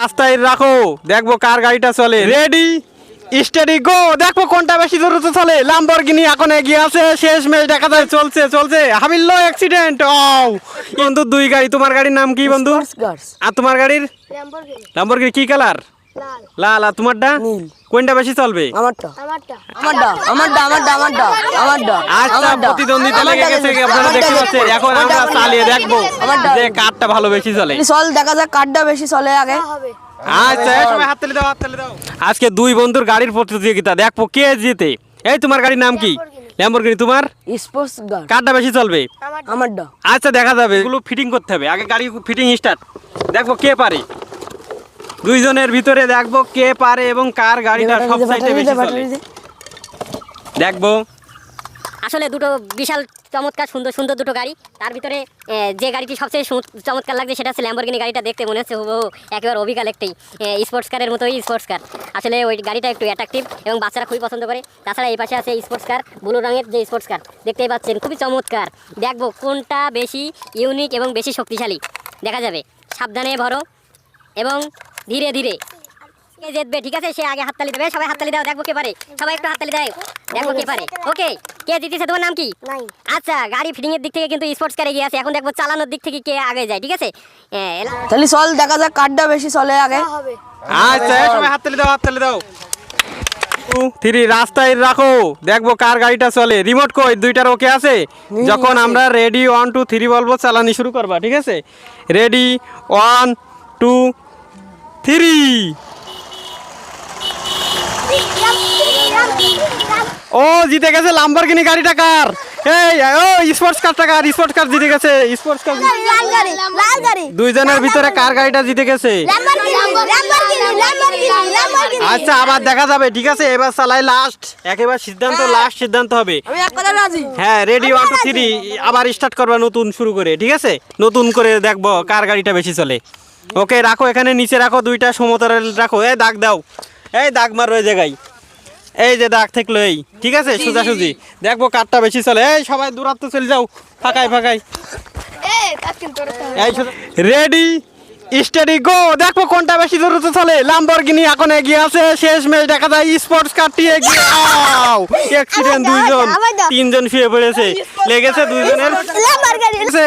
রাস্তায় রাখো। দেখব কার গাড়িটা চলে। রেডি স্টেডি গো দেখব কোনটা বেশি দ্রুত চলে। লাম্বরগিনি এখন এগিয়ে আছে। শেষ ম্যাচ দেখা যায়। চলছে চলছে। হাবিল্লো অ্যাক্সিডেন্ট ও বন্ধু দুই গাড়ি। তোমার গাড়ির নাম কি বন্ধু? আর তোমার গাড়ির? লাম্বরগিনি কি কালার লাল। লাল আর তোমারটা। কোনটা বেশি চলবে? আমারটা। আমারটা। আমারটা। আমারটা আমারটা আমারটা আমারটা আচ্ছা প্রতিদ্বন্দ্বিতা লেগে গেছে আপনারা দেখতে পাচ্ছেন। এখন আমরা চালিয়ে দেখব যে কারটা ভালো বেশি চলে। চল দেখা যাক কারটা বেশি চলে আগে। আচ্ছা দাও হাততালি দাও। আজকে দুই বন্ধুর গাড়ির প্রতিযোগিতা দেখব কে জিতে। এই তোমার গাড়ির নাম কি? ল্যাম্বরগিনি তোমার? স্পোর্টস কারটা বেশি চলবে? আমারটা। আচ্ছা দেখা যাবে। এগুলো ফিটিং করতে হবে। আগে গাড়ি ফিটিং স্টার্ট দেখব কে পারে। দুইজনের ভিতরে দেখব কে পারে এবং কার গাড়িটা সব সাইডে বেশি চলে। দেখব। আসলে দুটো বিশাল চমৎকার সুন্দর সুন্দর দুটো গাড়ি। তার ভিতরে যে গাড়িটি সবচেয়ে সু- চমৎকার লাগছে সেটা হচ্ছে ল্যাম্বরগিনি গাড়িটা দেখতে মনে হচ্ছে হুবহু একেবারে অবিকাল একটি স্পোর্টস কারের মতোই স্পোর্টস কার আসলে ওই গাড়িটা একটু অ্যাট্রাকটিভ এবং বাচ্চারা খুবই পছন্দ করে। তাছাড়া এই পাশে আছে স্পোর্টস কার ব্লু রঙের যে স্পোর্টস কার দেখতেই পাচ্ছেন খুবই চমৎকার। দেখব কোনটা বেশি ইউনিক এবং বেশি শক্তিশালী। দেখা যাবে। সাবধানে ভরো এবং ধীরে ধীরে। কে জিতবে ঠিক আছে? সে আগে হাততালি দেবে। সবাই হাততালি দাও দেখব কে পারে। সবাই একটু হাততালি দেয়। দেখব কে পারে। ওকে কে জিতেছে? তোমার নাম কি? আচ্ছা গাড়ি ফিটিং এর দিক থেকে কিন্তু স্পোর্টস কারে গিয়ে আছে। এখন দেখব চালানোর দিক থেকে কে আগে যায় ঠিক আছে? তাহলে চল দেখা যাক কারটা বেশি চলে আগে। আচ্ছা সবাই হাততালি দাও হাততালি দাও। থ্রি রাস্তায় রাখো। দেখব কার গাড়িটা চলে। রিমোট কই? দুইটার ওকে আছে? যখন আমরা রেডি ওয়ান টু থ্রি বলব চালানি শুরু করবা ঠিক আছে? রেডি ওয়ান টু ও, জিতে গেছে লাম্বরগিনি গাড়িটা কার? আচ্ছা আবার দেখা যাবে, ঠিক আছে? এবার চালাই লাস্ট একেবারে সিদ্ধান্ত লাস্ট সিদ্ধান্ত হবে। হ্যাঁ রেডি আবার স্টার্ট করবা নতুন, শুরু করে, ঠিক আছে? নতুন করে দেখব কার গাড়িটা বেশি চলে। ওকে রাখো এখানে নিচে রাখো দুইটা সমতল রাখো। এই দাগ দাও। এই দাগ মারো এই জায়গায়। এই যে দাগ থাকল এই। ঠিক আছে সোজাসুজি। দেখব কারটা বেশি চলে। এই সবাই দূরাত্ম চলে যাও। ফাঁকাই ফাঁকাই রেডি স্টেডি গো দেখো কোনটা বেশি দ্রুত চলে। লাম্বরগিনি এখন এগিয়ে আছে। শেষ ম্যাচ দেখা যায়। স্পোর্টস কারটি এগিয়ে আও অ্যাক্সিডেন্ট দুইজন। তিনজন শুয়ে পড়েছে। লেগেছে দুইজনের। ল্যাম্বরগিনি আছে।